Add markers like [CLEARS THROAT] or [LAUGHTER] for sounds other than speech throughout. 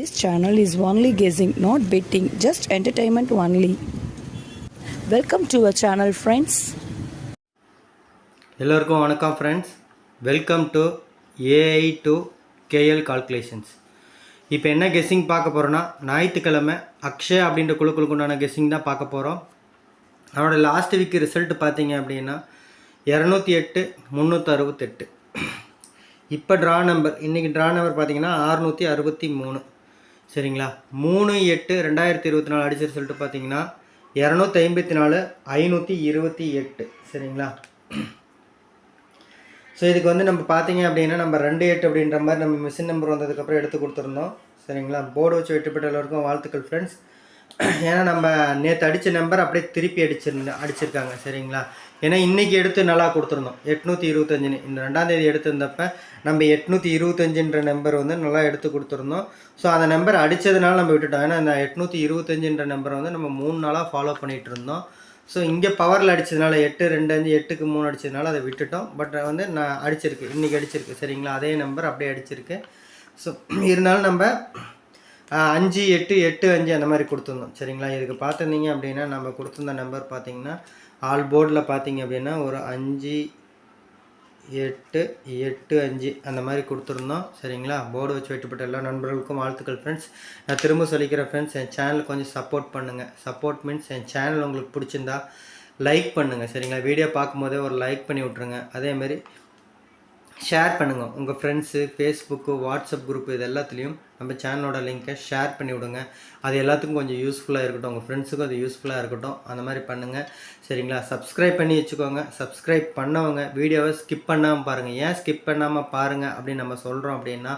This channel is only guessing, not betting, just entertainment only. Welcome to our channel friends எல்லோருக்கும் வணக்கம் friends welcome to AI to KL calculations இப்போ என்ன guessing பார்க்க போகிறோன்னா ஞாயிற்றுக்கிழமை அக்ஷய் அப்படின்ற குழுக்களுக்கு உண்டான கெஸ்ஸிங் தான் பார்க்க போகிறோம் அவனோட லாஸ்ட் வீக் ரிசல்ட் பார்த்தீங்க அப்படின்னா இரநூத்தி எட்டு முந்நூற்றி அறுபத்தெட்டு. இப்போ ட்ரா நம்பர் இன்றைக்கி ட்ரா நம்பர் பார்த்தீங்கன்னா அறுநூற்றி அறுபத்தி மூணு. சரிங்களா? மூணு எட்டு ரெண்டாயிரத்தி இருபத்தி நாலு அடிச்ச சொல்லிட்டு பார்த்தீங்கன்னா இரநூத்தி ஐம்பத்தி நாலு ஐநூற்றி இருபத்தி எட்டு. சரிங்களா? ஸோ இதுக்கு வந்து நம்ம பார்த்தீங்க அப்படின்னா நம்ம ரெண்டு எட்டு அப்படின்ற மாதிரி நம்ம மிஷின் நம்பர் வந்ததுக்கப்புறம் எடுத்து கொடுத்துருந்தோம். சரிங்களா? போர்டு வச்சு வெட்டுப்பட்ட எல்லோருக்கும் வாழ்த்துக்கள் ஃப்ரெண்ட்ஸ் ஏன்னா நம்ம நேற்று அடித்த நம்பர் அப்படியே திருப்பி அடிச்சிருந்த அடிச்சிருக்காங்க. சரிங்களா? ஏன்னா இன்றைக்கி எடுத்து நல்லா கொடுத்துருந்தோம். எட்நூற்றி இருபத்தஞ்சுன்னு. இந்த ரெண்டாந்தேதி எடுத்திருந்தப்ப நம்ம எட்நூற்றி இருபத்தஞ்சுன்ற நம்பர் வந்து நல்லா எடுத்து கொடுத்துருந்தோம். ஸோ அந்த நம்பர் அடித்ததுனால நம்ம விட்டுட்டோம். ஏன்னா இந்த எட்நூற்றி இருபத்தஞ்சுன்ற நம்பரை வந்து நம்ம மூணு நாளாக ஃபாலோ பண்ணிகிட்டு இருந்தோம். ஸோ இங்கே பவரில் அடித்ததுனால எட்டு ரெண்டு அஞ்சு எட்டுக்கு மூணு அடித்ததுனால அதை விட்டுட்டோம். பட் வந்து நான் அடிச்சிருக்கு. இன்றைக்கி அடிச்சிருக்கு. சரிங்களா? அதே நம்பர் அப்படியே அடிச்சிருக்கு. ஸோ இருந்தாலும் நம்ம அஞ்சு எட்டு எட்டு அஞ்சு அந்த மாதிரி கொடுத்துருந்தோம். சரிங்களா? இதுக்கு பார்த்துருந்தீங்க அப்படின்னா நம்ம கொடுத்துருந்த நம்பர் பார்த்தீங்கன்னா ஆல் போர்டில் பார்த்தீங்க அப்படின்னா ஒரு அஞ்சு எட்டு எட்டு அஞ்சு அந்த மாதிரி கொடுத்துருந்தோம். சரிங்களா? போர்டு வச்சு வெட்டுப்பட்ட எல்லா நண்பர்களுக்கும் வாழ்த்துக்கள் ஃப்ரெண்ட்ஸ் நான் திரும்ப சொல்லிக்கிறேன் ஃப்ரெண்ட்ஸ் என் சேனல் கொஞ்சம் சப்போர்ட் பண்ணுங்கள் சப்போர்ட் மீன்ஸ் என் சேனல் உங்களுக்கு பிடிச்சிருந்தா லைக் பண்ணுங்கள் சரிங்களா? வீடியோ பார்க்கும்போதே ஒரு லைக் பண்ணி விட்ருங்க அதேமாரி ஷேர் பண்ணுங்கள் உங்கள் ஃப்ரெண்ட்ஸு ஃபேஸ்புக்கு வாட்ஸ்அப் குரூப் இது எல்லாத்துலேயும் நம்ம சேனலோட லிங்க்கை ஷேர் பண்ணி விடுங்க. அது எல்லாத்துக்கும் கொஞ்சம் யூஸ்ஃபுல்லாக இருக்கட்டும். உங்கள் ஃப்ரெண்ட்ஸுக்கும் அது யூஸ்ஃபுல்லாக இருக்கட்டும். அந்த மாதிரி பண்ணுங்கள் சரிங்களா? சப்ஸ்கிரைப் பண்ணி வச்சுக்கோங்க. சப்ஸ்கிரைப் பண்ணவங்க வீடியோவை ஸ்கிப் பண்ணாமல் பாருங்கள் ஏன் ஸ்கிப் பண்ணாமல் பாருங்கள் அப்படின்னு நம்ம சொல்கிறோம் அப்படின்னா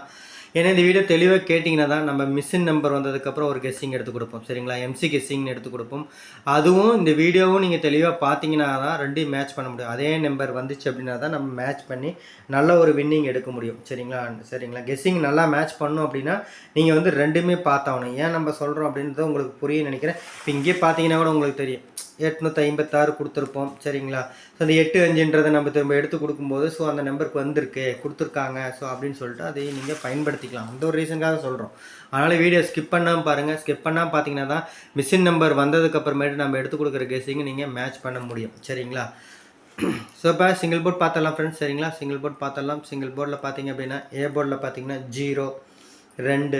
ஏன்னா இந்த வீடியோ தெளிவாக கேட்டிங்கன்னா தான் நம்ம மிஷின் நம்பர் வந்ததுக்கப்புறம் ஒரு கெஸ்ஸிங் எடுத்து கொடுப்போம். சரிங்களா? எம்சி கெஸ்ஸிங்னு எடுத்து கொடுப்போம். அதுவும் இந்த வீடியோவும் நீங்கள் தெளிவாக பார்த்தீங்கன்னா தான் ரெண்டையும் மேட்ச் பண்ண முடியும். அதே நம்பர் வந்துச்சு அப்படின்னா தான் நம்ம மேட்ச் பண்ணி நல்ல ஒரு வின்னிங் எடுக்க முடியும். சரிங்களா? சரிங்களா? கெஸ்ஸிங் நல்லா மேட்ச் பண்ணோம் அப்படின்னா நீங்கள் வந்து ரெண்டுமே பார்த்தாகணும். ஏன் நம்ம சொல்கிறோம் அப்படின்றத உங்களுக்கு புரிய நினைக்கிறேன். இப்போ இங்கே பார்த்தீங்கன்னா கூட உங்களுக்கு தெரியும். எட்நூற்றி ஐம்பத்தாறு கொடுத்துருப்போம் சரிங்களா? ஸோ அந்த எட்டு அஞ்சுன்றதை நம்ம திரும்ப எடுத்து கொடுக்கும்போது ஸோ அந்த நம்பருக்கு வந்திருக்கு கொடுத்துருக்காங்க ஸோ அப்படின்னு சொல்லிட்டு அதை நீங்கள் பயன்படுத்திக்கலாம். அந்த ஒரு ரீசனுக்காக சொல்கிறோம் அதனால் வீடியோ ஸ்கிப் பண்ணாமல் பாருங்கள் ஸ்கிப் பண்ணாமல் பார்த்தீங்கன்னா தான் மிஷின் நம்பர் வந்ததுக்கப்புறமேட்டு நம்ம எடுத்து கொடுக்குற கேஸிங்க நீங்கள் மேட்ச் பண்ண முடியும் சரிங்களா? ஸோ இப்போ சிங்கிள் போர்ட் பார்த்துடலாம் ஃப்ரெண்ட்ஸ் சரிங்களா? சிங்கிள் போர்ட் பார்த்துடலாம் சிங்கிள் போர்டில் பார்த்தீங்க அப்படின்னா ஏ போர்டில் பார்த்தீங்கன்னா ஜீரோ ரெண்டு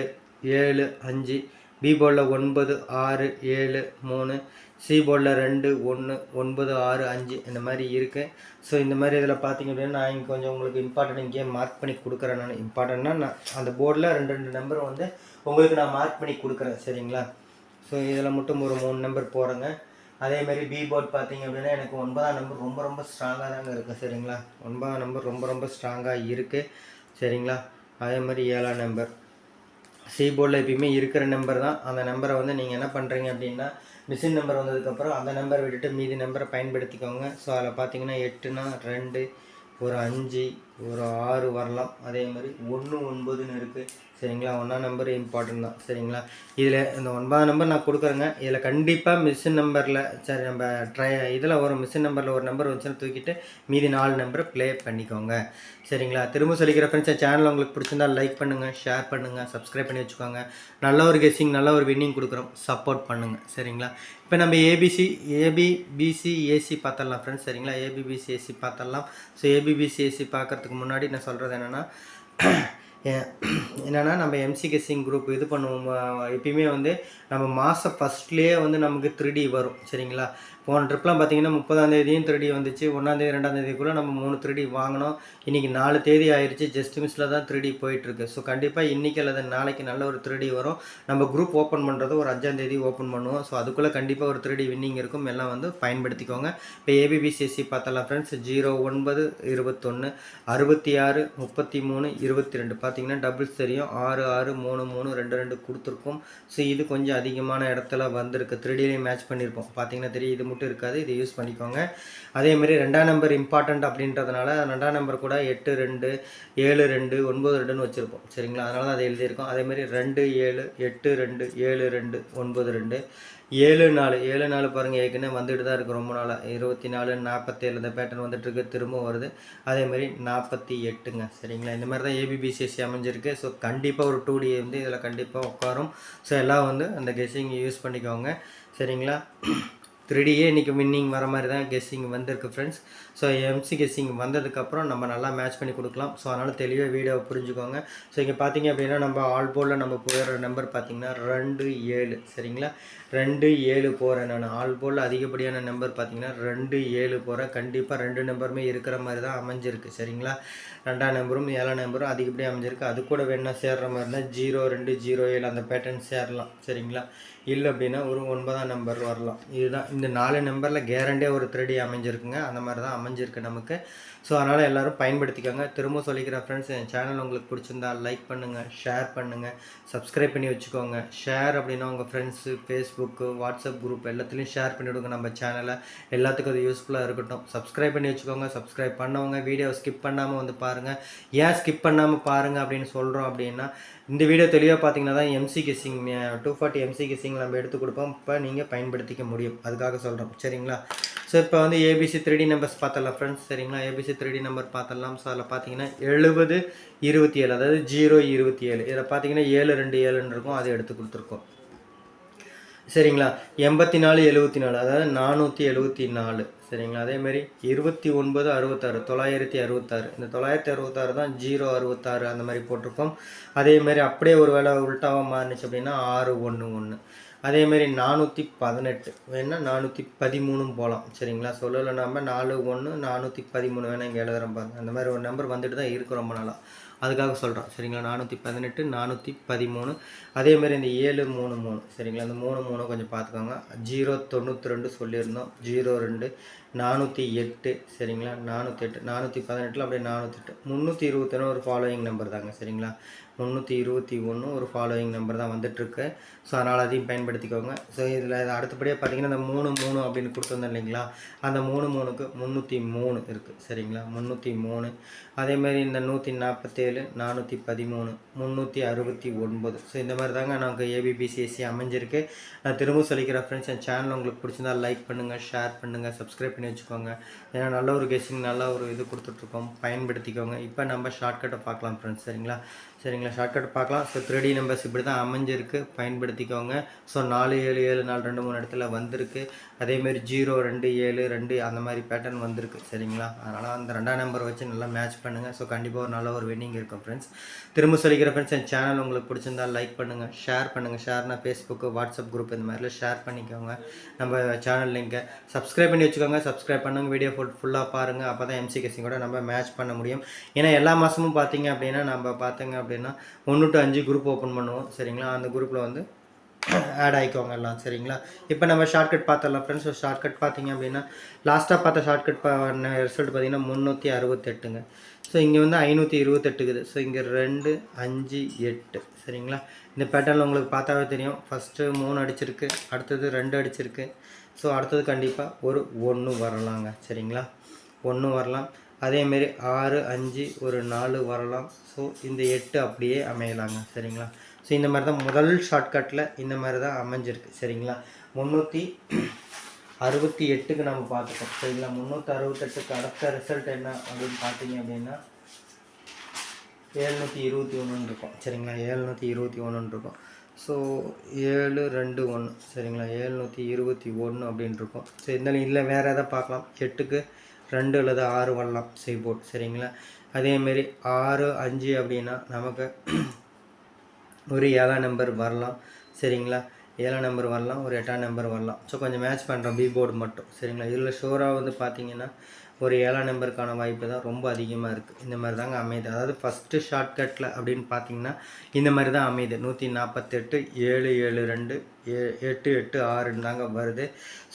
ஏழு அஞ்சு. பி போர்டில் ஒன்பது ஆறு ஏழு மூணு. சி போர்டில் ரெண்டு ஒன்று ஒன்பது ஆறு அஞ்சு இந்த மாதிரி இருக்குது ஸோ இந்த மாதிரி இதில் பார்த்தீங்க அப்படின்னா நான் இங்கே கொஞ்சம் உங்களுக்கு இம்பார்ட்டன்ட் இங்கேயே மார்க் பண்ணி கொடுக்குறேன் நான். இம்பார்ட்டன்னா நான் அந்த போர்டில் ரெண்டு ரெண்டு நம்பர் வந்து உங்களுக்கு நான் மார்க் பண்ணி கொடுக்குறேன் சரிங்களா? ஸோ இதில் மட்டும் ஒரு மூணு நம்பர் போகிறேங்க அதே மாதிரி பி போர்ட் பார்த்தீங்க அப்படின்னா எனக்கு ஒன்பதாம் நம்பர் ரொம்ப ரொம்ப ஸ்ட்ராங்காக தாங்க இருக்குது சரிங்களா? ஒன்பதாம் நம்பர் ரொம்ப ரொம்ப ஸ்ட்ராங்காக இருக்குது சரிங்களா? அதே மாதிரி ஏழாம் நம்பர் சி போர்டில் எப்பயுமே இருக்கிற நம்பர் தான். அந்த நம்பரை வந்து நீங்கள் என்ன பண்ணுறீங்க அப்படின்னா மிஷின் நம்பர் வந்ததுக்கப்புறம் அந்த நம்பர் விட்டுட்டு மீதி நம்பரை பயன்படுத்திக்கோங்க. ஸோ அதில் பார்த்தீங்கன்னா எட்டுனா ரெண்டு ஒரு அஞ்சு ஒரு ஆறு வரலாம். அதே மாதிரி ஒன்று ஒன்பதுன்னு இருக்குது சரிங்களா? ஒன்றாம் நம்பர் இம்பார்ட்டன்ட் தான். சரிங்களா? இதில் இந்த ஒன்பதாம் நம்பர் நான் கொடுக்குறேங்க. இதில் கண்டிப்பாக மிஷின் நம்பரில் சரி நம்ம ட்ரை இதில் ஒரு மிஷின் நம்பரில் ஒரு நம்பர் வந்துச்சுன்னா தூக்கிட்டு மீதி நாலு நம்பரை ப்ளே பண்ணிக்கோங்க. சரிங்களா? திரும்ப சொல்லிக்கிற ஃப்ரெண்ட்ஸ் சேனல் உங்களுக்கு பிடிச்சிருந்தா லைக் பண்ணுங்கள் ஷேர் பண்ணுங்கள் சப்ஸ்கிரைப் பண்ணி வச்சுக்கோங்க. நல்ல ஒரு கெஸ்ஸிங் நல்ல ஒரு வின்னிங் கொடுக்குறோம். சப்போர்ட் பண்ணுங்கள் சரிங்களா? இப்போ நம்ம ஏபிசி ஏபி பிசி ஏசி பார்த்துடலாம் ஃப்ரெண்ட்ஸ் சரிங்களா? ஏபிபிசி ஏசி பார்த்துடலாம். ஸோ ஏபிபிசி ஏசி போகிறதுக்கு முன்னாடி நான் சொல்கிறது என்னென்னா [CLEARS THROAT] என்னென்னா நம்ம எம்சி கெஸ்ஸிங் குரூப் இது பண்ணுவோம் எப்பயுமே வந்து நம்ம மாதம் ஃபஸ்ட்லேயே வந்து நமக்கு த்ரீ டி வரும் சரிங்களா? போன ட்ரிப்லாம் பார்த்தீங்கன்னா முப்பதாந்தேதியும் திருடி வந்துச்சு. ஒன்றாந்தேதி ரெண்டாந்தேதிக்குள்ளே நம்ம மூணு திருடி வாங்கினோம். இன்றைக்கி நாலு தேதி ஆயிடுச்சு ஜஸ்ட் மிஸ்ஸில் தான் திருடி போயிட்டுருக்கு. ஸோ கண்டிப்பாக இன்றைக்கி அல்லது நாளைக்கு நல்ல ஒரு திருடி வரும். நம்ம குரூப் ஓப்பன் பண்ணுறது ஒரு அஞ்சாந்தேதி ஓப்பன் பண்ணுவோம். ஸோ அதுக்குள்ளே கண்டிப்பாக ஒரு திருடி வின்னிங் இருக்கும். எல்லாம் வந்து பயன்படுத்திக்கோங்க. இப்போ ஏபிபிசிஎஸ்சி பார்த்தலாம் ஃப்ரெண்ட்ஸ் ஜீரோ ஒன்பது இருபத்தொன்று அறுபத்தி ஆறு முப்பத்தி மூணு இருபத்தி ரெண்டு பார்த்தீங்கன்னா டபுள்ஸ் தெரியும். ஆறு ஆறு மூணு மூணு ரெண்டு ரெண்டு கொடுத்துருக்கோம். ஸோ இது கொஞ்சம் அதிகமான இடத்துல வந்திருக்கு. த்ரீடிலையும் மேட்ச் பண்ணியிருப்போம் பார்த்தீங்கன்னா தெரியும். இது மட்டும் இருக்காது இதை யூஸ் பண்ணிக்கோங்க. அதேமாரி ரெண்டாம் நம்பர் இம்பார்ட்டண்ட் அப்படின்றதுனால ரெண்டாம் நம்பர் கூட எட்டு ரெண்டு ஏழு ரெண்டு ஒன்பது ரெண்டுன்னு வச்சுருப்போம். சரிங்களா? அதனால தான் அதை எழுதியிருக்கோம். அதேமாரி ரெண்டு ஏழு எட்டு ரெண்டு ஏழு ரெண்டு ஒன்பது ரெண்டு ஏழு நாலு ஏழு நாலு பாருங்கள் ஏற்கனவே வந்துட்டு தான் இருக்குது ரொம்ப நாளாக இருபத்தி நாலு நாற்பத்தேழு இந்த பேட்டர்ன் வந்துட்டுருக்கு திரும்ப வருது. அதேமாரி நாற்பத்தி எட்டுங்க. சரிங்களா? இந்த மாதிரி தான் ஏபிபிசிஎஸ்சி அமைஞ்சிருக்கு. ஸோ கண்டிப்பாக ஒரு டூ டி வந்து இதில் கண்டிப்பாக உட்காரும். ஸோ எல்லாம் வந்து அந்த கெஸ்ஸிங் யூஸ் பண்ணிக்கோங்க. சரிங்களா? த்ரீடியே இன்றைக்கி வின்னிங் வர மாதிரி தான் கெஸ்ஸிங் வந்திருக்கு ஃப்ரெண்ட்ஸ் ஸோ எம்சி கெஸ்ஸிங் வந்ததுக்கப்புறம் நம்ம நல்லா மேட்ச் பண்ணி கொடுக்கலாம். ஸோ அதனால் தெளிவாக வீடியோவை புரிஞ்சுக்கோங்க. ஸோ இங்கே பார்த்தீங்க அப்படின்னா நம்ம ஆல் போர்டில் நம்ம போயிடுற நம்பர் பார்த்தீங்கன்னா ரெண்டு ஏழு. சரிங்களா? ரெண்டு ஏழு போகிறேன் நான். ஆல் போர்டில் அதிகப்படியான நம்பர் பார்த்தீங்கன்னா ரெண்டு ஏழு போகிறேன் கண்டிப்பாக ரெண்டு நம்பருமே இருக்கிற மாதிரி தான் அமைஞ்சிருக்கு. சரிங்களா? ரெண்டாம் நம்பரும் ஏழாம் நம்பரும் அதிகப்படியாக அமைஞ்சிருக்கு. அது கூட வேணால் சேர்கிற மாதிரி இருந்தால் ஜீரோ ரெண்டு ஜீரோ ஏழு அந்த பேட்டர்ன் சேரலாம். சரிங்களா? இல்லை அப்படின்னா ஒரு ஒன்பதாம் நம்பர் வரலாம். இதுதான். இந்த நாலு நம்பரில் கேரண்டியாக ஒரு த்ரெடி அமைஞ்சிருக்குங்க. அந்த மாதிரி தான் அமைஞ்சிருக்கு நமக்கு. ஸோ அதனால் எல்லோரும் பயன்படுத்திக்கோங்க. திரும்ப சொல்லிக்கிறேன் ஃப்ரெண்ட்ஸ் என் சேனல் உங்களுக்கு பிடிச்சிருந்தா லைக் பண்ணுங்கள் ஷேர் பண்ணுங்கள் சப்ஸ்கிரைப் பண்ணி வச்சுக்கோங்க. ஷேர் அப்படின்னா உங்கள் ஃப்ரெண்ட்ஸு ஃபேஸ்புக்கு வாட்ஸ்அப் குரூப் எல்லாத்துலேயும் ஷேர் பண்ணிவிடுங்க நம்ம சேனலை எல்லாத்துக்கும் அது யூஸ்ஃபுல்லாக இருக்கட்டும். சப்ஸ்கிரைப் பண்ணி வச்சுக்கோங்க. சப்ஸ்கிரைப் பண்ணவங்க வீடியோ ஸ்கிப் பண்ணாமல் வந்து பாருங்கள் ஏன் ஸ்கிப் பண்ணாமல் பாருங்கள் அப்படின்னு சொல்கிறோம் அப்படின்னா இந்த வீடியோ தெளிவாக பார்த்தீங்கன்னா தான் MC guessing two forty MC guessing நம்ம எடுத்து கொடுப்போம். இப்போ நீங்கள் பயன்படுத்திக்க முடியும். அதுக்காக சொல்கிறோம் சரிங்களா? ஸோ இப்போ வந்து ஏபிசி த்ரீ நம்பர்ஸ் பார்த்தலாம் ஃப்ரெண்ட்ஸ் சரிங்களா? ஏபிசி த்ரீ நம்பர் பார்த்தலாம். ஸோ அதில் பார்த்தீங்கன்னா எழுபது இருபத்தி ஏழு அதாவது ஜீரோ இருபத்தி ஏழு. இதில் பார்த்தீங்கன்னா ஏழு ரெண்டு ஏழுன்னு இருக்கும். அதை எடுத்து கொடுத்துருக்கோம். சரிங்களா? எண்பத்தி நாலு எழுபத்தி நாலு அதாவது நானூற்றி எழுபத்தி நாலு. சரிங்களா? அதேமாரி இருபத்தி ஒன்பது அறுபத்தாறு தொள்ளாயிரத்தி அறுபத்தாறு. இந்த தொள்ளாயிரத்தி அறுபத்தாறு தான் ஜீரோ அறுபத்தாறு அந்த மாதிரி போட்டிருக்கோம். அதேமாரி அப்படியே ஒரு வேளை உள்டாவாக மாறுனுச்சு அப்படின்னா ஆறு ஒன்று ஒன்று. அதேமாரி நானூற்றி பதினெட்டு வேணால் நானூற்றி பதிமூணும் போகலாம் சரிங்களா? சொல்லலை நம்ம நாலு ஒன்று நானூற்றி பதிமூணு வேணால் இங்கே எழுதுகிறோம் பாருங்க. அந்த மாதிரி ஒரு நம்பர் வந்துட்டு தான் இருக்கு ரொம்ப நாளாக அதுக்காக சொல்கிறோம் சரிங்களா? நானூற்றி பதினெட்டு நானூற்றி பதிமூணு அதேமாரி இந்த ஏழு மூணு மூணு. சரிங்களா? இந்த மூணு மூணு கொஞ்சம் பார்த்துக்கோங்க. ஜீரோ தொண்ணூற்றி ரெண்டு சொல்லியிருந்தோம். ஜீரோ ரெண்டு. நானூற்றி எட்டு சரிங்களா? நானூற்றி எட்டு நானூற்றி பதினெட்டில் அப்படியே நானூற்றி எட்டு முந்நூற்றி இருபத்தொன்று ஒரு ஃபாலோயிங் நம்பர் தாங்க. சரிங்களா? முந்நூற்றி இருபத்தி ஒன்று ஒரு ஃபாலோயிங் நம்பர் தான் வந்துட்டுருக்கு. ஸோ அதனால் அதையும் பயன்படுத்திக்கோங்க. ஸோ இதில் அடுத்தபடியாக பார்த்தீங்கன்னா இந்த மூணு மூணு அப்படின்னு கொடுத்துருந்தோம் இல்லைங்களா? அந்த மூணு மூணுக்கு முந்நூற்றி மூணு இருக்குது சரிங்களா? முந்நூற்றி மூணு. அதேமாதிரி இந்த நூற்றி நாற்பத்தேழு நானூற்றி பதிமூணு முந்நூற்றி அறுபத்தி ஒன்பது ஸோ இந்த மாதிரி தாங்க நமக்கு ஏபிபிசிஎஸ்சி அமைஞ்சிருக்கு. நான் திரும்ப சொல்லிக்கிறேன் ஃப்ரெண்ட்ஸ் என் சேனல் உங்களுக்கு பிடிச்சிருந்தா லைக் பண்ணுங்கள் ஷேர் பண்ணுங்கள் சப்ஸ்கிரைப் பண்ணி வச்சுக்கோங்க. ஏன்னா நல்ல ஒரு கெஸ்டிங் நல்ல ஒரு இது கொடுத்துட்ருக்கோம். பயன்படுத்திக்கோங்க. இப்போ நம்ம ஷார்ட்கட்டை பார்க்கலாம் ஃப்ரெண்ட்ஸ் சரிங்களா? சரிங்களா ஷார்ட்கட் பார்க்கலாம். ஸோ த்ரீ டி நம்பர்ஸ் இப்படி தான் அமைஞ்சிருக்கு. பயன்படுத்திக்கோங்க. ஸோ நாலு ஏழு ஏழு நாலு ரெண்டு மூணு இடத்துல வந்திருக்கு. அதேமாரி ஜீரோ ரெண்டு ஏழு ரெண்டு அந்த மாதிரி பேட்டர்ன் வந்திருக்கு. சரிங்களா? அதனால் அந்த ரெண்டாம் நம்பர் வச்சு நல்லா மேட்ச் பண்ணுங்கள் ஸோ கண்டிப்பாக ஒரு நல்ல ஒரு வின்னிங் இருக்கும் ஃப்ரெண்ட்ஸ் திரும்ப சொல்லிக்கிற ஃப்ரெண்ட்ஸ் என் சேனல் உங்களுக்கு பிடிச்சிருந்தா லைக் பண்ணுங்கள் ஷேர் பண்ணுங்கள் ஷேர்னா ஃபேஸ்புக்கு வாட்ஸ்அப் குரூப் இந்த மாதிரிலாம் ஷேர் பண்ணிக்கோங்க. நம்ம சேனல் லிங்கை சப்ஸ்கிரைப் பண்ணி வச்சுக்கோங்க. சப்ஸ்கிரைப் பண்ணுங்க வீடியோ ஃபுல் ஃபுல்லாக பாருங்கள் அப்போ தான் எம்சி கூட நம்ம மேட்ச் பண்ண முடியும். ஏன்னா எல்லா மாதமும் பார்த்தீங்க அப்படின்னா நம்ம பார்த்தீங்க அப்படின்னா ஒன்று டு அஞ்சு குரூப் ஓப்பன் பண்ணுவோம். சரிங்களா? அந்த குரூப்பில் வந்து ஆட் ஆகிக்கோங்க எல்லாம். சரிங்களா? இப்போ நம்ம ஷார்ட்கட் பார்த்துடலாம் ஃப்ரெண்ட்ஸ் ஷார்ட்கட் பார்த்தீங்க அப்படின்னா லாஸ்ட்டாக பார்த்த ஷார்ட்கட் ரிசல்ட் பார்த்தீங்கன்னா முந்நூற்றி அறுபத்தெட்டுங்க. ஸோ இங்கே வந்து ஐநூற்றி இருபத்தெட்டுக்குது. ஸோ இங்கே ரெண்டு அஞ்சு எட்டு. சரிங்களா? இந்த பேட்டர்னில் உங்களுக்கு பார்த்தாவே தெரியும். ஃபஸ்ட்டு மூணு அடிச்சிருக்கு. அடுத்தது ரெண்டு அடிச்சிருக்கு. ஸோ அடுத்தது கண்டிப்பாக ஒரு ஒன்று வரலாங்க. சரிங்களா? ஒன்று வரலாம். அதேமாரி ஆறு அஞ்சு ஒரு நாலு வரலாம். ஸோ இந்த எட்டு அப்படியே அமையலாங்க. சரிங்களா? ஸோ இந்த மாதிரி தான் முதல் ஷார்ட்கட்டில் இந்த மாதிரி தான் அமைஞ்சிருக்கு. சரிங்களா? முந்நூற்றி அறுபத்தி எட்டுக்கு நம்ம பார்த்துக்கோம் சரிங்களா? முந்நூற்றி அறுபத்தெட்டுக்கு அடுத்த ரிசல்ட் என்ன அப்படின்னு பார்த்தீங்க அப்படின்னா ஏழ்நூற்றி இருபத்தி ஒன்றுன்னு இருக்கும். சரிங்களா? ஏழ்நூற்றி இருபத்தி ஒன்றுன்னு இருக்கும். ஸோ ஏழு ரெண்டு ஒன்று. சரிங்களா? ஏழ்நூற்றி இருபத்தி ஒன்று அப்படின்னு இருக்கும். ஸோ இருந்தாலும் இல்லை வேறு எதாவது பார்க்கலாம்? எட்டுக்கு ரெண்டு அல்லது ஆறு வரலாம். செய்போர்ட் சரிங்களா? அதேமாரி ஆறு அஞ்சு அப்படின்னா நமக்கு ஒரு ஏழாம் நம்பர் வரலாம். சரிங்களா? ஏழாம் நம்பர் வரலாம் ஒரு எட்டாம் நம்பர் வரலாம். ஸோ கொஞ்சம் மேட்ச் பண்ணுறோம் பி போர்டு மட்டும். சரிங்களா? இதில் ஷோராக வந்து பார்த்தீங்கன்னா ஒரு ஏழாம் நம்பருக்கான வாய்ப்பு தான் ரொம்ப அதிகமாக இருக்குது இந்த மாதிரி தாங்க அமையுது. அதாவது ஃபஸ்ட்டு ஷார்ட்கட்டில் அப்படின்னு பார்த்தீங்கன்னா இந்த மாதிரி தான் அமையுது. நூற்றி நாற்பத்தெட்டு ஏழு ஏழு ரெண்டு ஏ எட்டு எட்டு ஆறுன்னு தாங்க வருது.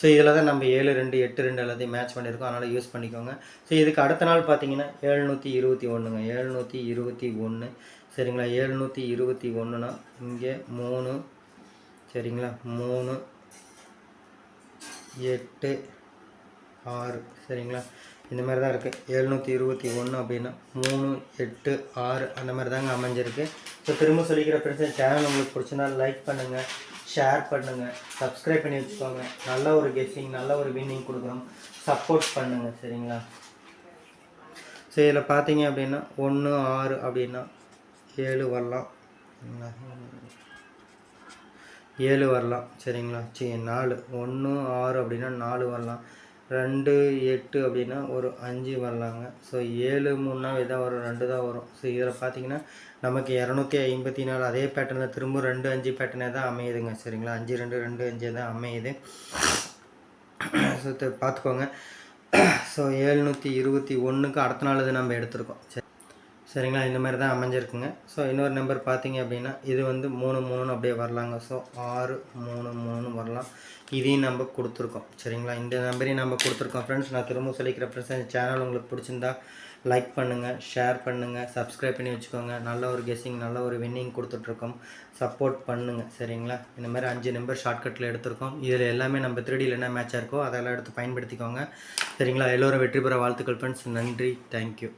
ஸோ இதில் தான் நம்ம ஏழு ரெண்டு எட்டு ரெண்டு எல்லாத்தையும் மேட்ச் பண்ணியிருக்கோம் அதனால் யூஸ் பண்ணிக்கோங்க. ஸோ இதுக்கு அடுத்த நாள் பார்த்தீங்கன்னா ஏழ்நூற்றி இருபத்தி ஒன்றுங்க ஏழ்நூற்றி இருபத்தி ஒன்று சரிங்களா? ஏழ்நூற்றி இருபத்தி ஒன்றுனா இங்கே மூணு சரிங்களா? மூணு எட்டு ஆறு சரிங்களா? இந்த மாதிரி தான் இருக்குது எழுநூற்றி இருபத்தி ஒன்று அப்படின்னா மூணு எட்டு ஆறு அந்த மாதிரி தாங்க அமைஞ்சிருக்கு. ஸோ திரும்ப சொல்லிக்கிற பிரச்சனை சேனல் உங்களுக்கு பிடிச்சிருந்தா லைக் பண்ணுங்கள் ஷேர் பண்ணுங்கள் சப்ஸ்கிரைப் பண்ணி வச்சுக்கோங்க. நல்ல ஒரு கெஸ்ஸிங் நல்ல ஒரு வின்னிங் கொடுக்குறோம் சப்போர்ட் பண்ணுங்கள் சரிங்களா? ஸோ இதில் பார்த்தீங்க அப்படின்னா ஒன்று ஆறு அப்படின்னா ஏழு வரலாம். ஏழு வரலாம் சரிங்களா? சரி நாலு. ஒன்று ஆறு அப்படின்னா நாலு வரலாம். ரெண்டு எட்டு அப்படின்னா ஒரு அஞ்சு வரலாங்க. ஸோ ஏழு மூணுனா இதான் வரும்? ரெண்டு தான் வரும். ஸோ இதில் பார்த்தீங்கன்னா நமக்கு இரநூத்தி ஐம்பத்தி நாலு அதே பேட்டர்னில் திரும்ப ரெண்டு அஞ்சு பேட்டர்னே தான் அமையுதுங்க சரிங்களா? அஞ்சு ரெண்டு ரெண்டு அஞ்சு தான் அமையுது. ஸோ பார்த்துக்கோங்க. ஸோ ஏழ்நூற்றி இருபத்தி ஒன்றுக்கு அடுத்த நாள் இது நம்ம எடுத்திருக்கோம். சரி சரிங்களா? இந்த மாதிரி தான் அமைஞ்சிருக்குங்க. ஸோ இன்னொரு நம்பர் பார்த்தீங்க அப்படின்னா இது வந்து மூணு மூணுன்னு அப்படியே வரலாங்க. ஸோ ஆறு மூணு மூணு வரலாம். இதையும் நம்ம கொடுத்துருக்கோம். சரிங்களா? இந்த நம்பரையும் நம்ம கொடுத்துருக்கோம். ஃப்ரெண்ட்ஸ் நான் திரும்ப சொல்லிக்கிறேன். ஃப்ரெண்ட்ஸ் இந்த சேனல் உங்களுக்கு பிடிச்சிருந்தா லைக் பண்ணுங்கள் ஷேர் பண்ணுங்கள் சப்ஸ்கிரைப் பண்ணி வச்சுக்கோங்க. நல்ல ஒரு கெஸ்ஸிங் நல்ல ஒரு வின்னிங் கொடுத்துட்ருக்கோம். சப்போர்ட் பண்ணுங்கள் சரிங்களா? இந்த மாதிரி அஞ்சு நம்பர் ஷார்ட்கட்டில் எடுத்திருக்கோம். இதில் எல்லாமே நம்ம த்ரீடியில் என்ன மேட்சாக இருக்கோ அதெல்லாம் எடுத்து பயன்படுத்திக்கோங்க. சரிங்களா? எல்லோரும் வெற்றி பெற வாழ்த்துக்கள் ஃப்ரெண்ட்ஸ் நன்றி. தேங்க்யூ